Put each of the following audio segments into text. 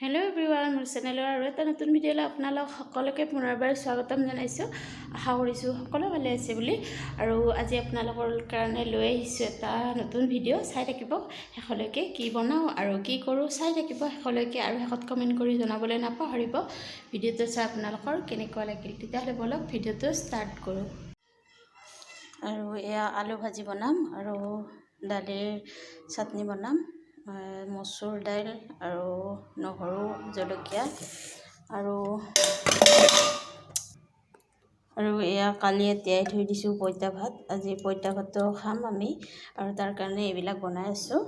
Hello everyone মোৰ চেনেলৰ আৰু এটা নতুন ভিডিঅ'লৈ আপোনালোক সকলোকে পুনৰবাৰ স্বাগতম জনাইছোঁ। আশা কৰিছোঁ সকলো ভালে আছে বুলি। আৰু আজি আপোনালোকৰ কাৰণে লৈ আহিছোঁ এটা নতুন ভিডিঅ' চাই থাকিব শেষলৈকে কি বনাওঁ আৰু কি কৰোঁ চাই থাকিব শেষলৈকে আৰু শেষত কমেণ্ট কৰি জনাবলৈ নাপাহৰিব। ভিডিঅ'টো চাই আপোনালোকৰ কেনেকুৱা লাগিল তেতিয়াহ'লে ব'লক ভিডিঅ'টো ষ্টাৰ্ট কৰোঁ। আৰু এয়া আলু ভাজি বনাম আৰু দালিৰ চাটনি বনাম। মচুৰ দাইল আৰু নহৰু জলকীয়া আৰু আৰু এয়া কালিয়ে তিয়াই থৈ দিছোঁ পঁইতা ভাত। আজি পঁইতা ভাতো খাম আমি আৰু তাৰ কাৰণে এইবিলাক বনাই আছোঁ।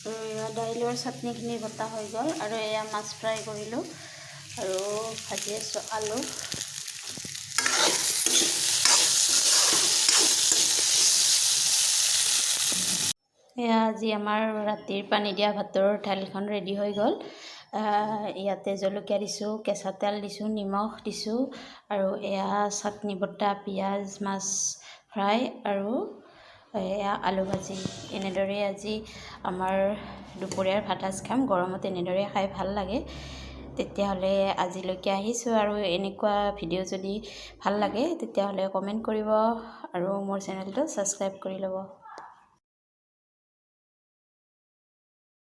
আৰু এয়া দাইলৰ চাটনিখিনি বটা হৈ গ'ল আৰু এয়া মাছ ফ্ৰাই কৰিলোঁ আৰু ভাজি আছোঁ আলু। এয়া আজি আমাৰ ৰাতিৰ পানী দিয়া ভাতৰ থালিখন ৰেডি হৈ গ'ল। ইয়াতে জলকীয়া দিছোঁ কেঁচা তেল দিছোঁ নিমখ দিছোঁ আৰু এয়া চাটনি বটা পিঁয়াজ মাছ ফ্ৰাই আৰু এয়া আলু ভাজি। এনেদৰেই আজি আমাৰ দুপৰীয়াৰ ভাত সাজ খাম। গৰমত এনেদৰে খাই ভাল লাগে। তেতিয়াহ'লে আজিলৈকে আহিছোঁ আৰু এনেকুৱা ভিডিঅ' যদি ভাল লাগে তেতিয়াহ'লে কমেণ্ট কৰিব আৰু মোৰ চেনেলটো ছাবস্ক্ৰাইব কৰি ল'ব।